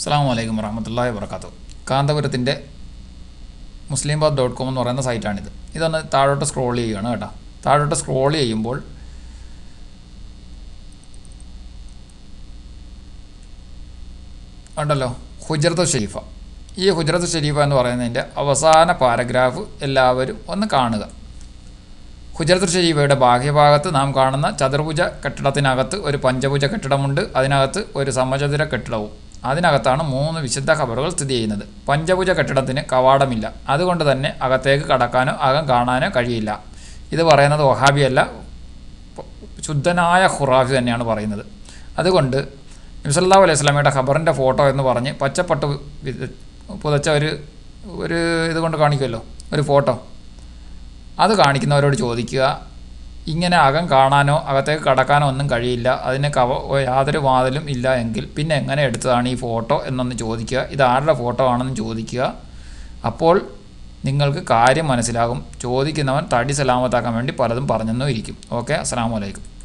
അസ്സാം വലൈക്കും വറഹമത്തല്ലാ വർക്കാത്തു കാന്തപുരത്തിന്റെ മുസ്ലിം ബാബ് dot com എന്ന് പറയുന്ന സൈറ്റാണിത്. ഇതൊന്ന് താഴോട്ട് സ്ക്രോൾ ചെയ്യുകയാണ് കേട്ടോ. താഴോട്ട് സ്ക്രോൾ ചെയ്യുമ്പോൾ ഉണ്ടല്ലോ ഹുജറത്ത് ഷരീഫ. ഈ ഹുജറത്ത് ഷരീഫ എന്ന് പറയുന്നതിന്റെ അവസാന പാരഗ്രാഫ് എല്ലാവരും ഒന്ന് കാണുക. ഹുജറത്ത് ഷരീഫയുടെ ബാഹ്യഭാഗത്ത് നാം കാണുന്ന ചതുർഭുജ കെട്ടിടത്തിനകത്ത് ഒരു പഞ്ചഭുജ കെട്ടിടമുണ്ട്. അതിനകത്ത് ഒരു സമചതുര കെട്ടിടവും. അതിനകത്താണ് മൂന്ന് വിശുദ്ധ ഖബറുകൾ സ്ഥിതി ചെയ്യുന്നത്. പഞ്ചഭുജ കെട്ടിടത്തിന് കവാടമില്ല. അതുകൊണ്ട് തന്നെ അകത്തേക്ക് കടക്കാനോ അകം കാണാനോ കഴിയില്ല. ഇത് പറയുന്നത് വഹാബിയല്ല ശുദ്ധനായ ഖുറാഫി തന്നെയാണ് പറയുന്നത്. അതുകൊണ്ട് നബ്സല്ലാ അലൈഹി സ്വലാമിയുടെ ഖബറിന്റെ ഫോട്ടോ എന്ന് പറഞ്ഞ് പച്ചപ്പട്ട് പുതച്ച ഒരു ഒരു ഇതുകൊണ്ട് കാണിക്കുമല്ലോ ഒരു ഫോട്ടോ. അത് കാണിക്കുന്നവരോട് ചോദിക്കുക ഇങ്ങനെ അകം കാണാനോ അകത്തേക്ക് കടക്കാനോ ഒന്നും കഴിയില്ല. അതിന് കവ യാതൊരു വാതിലും ഇല്ല എങ്കിൽ പിന്നെ എങ്ങനെ എടുത്തതാണ് ഈ ഫോട്ടോ എന്നൊന്ന് ചോദിക്കുക. ഇത് ആരുടെ ഫോട്ടോ ആണെന്ന് ചോദിക്കുക. അപ്പോൾ നിങ്ങൾക്ക് കാര്യം മനസ്സിലാകും. ചോദിക്കുന്നവൻ തടി സലാമത്താക്കാൻ വേണ്ടി പലതും പറഞ്ഞെന്നും ഇരിക്കും. ഓക്കെ അസ്സാം വലൈക്കും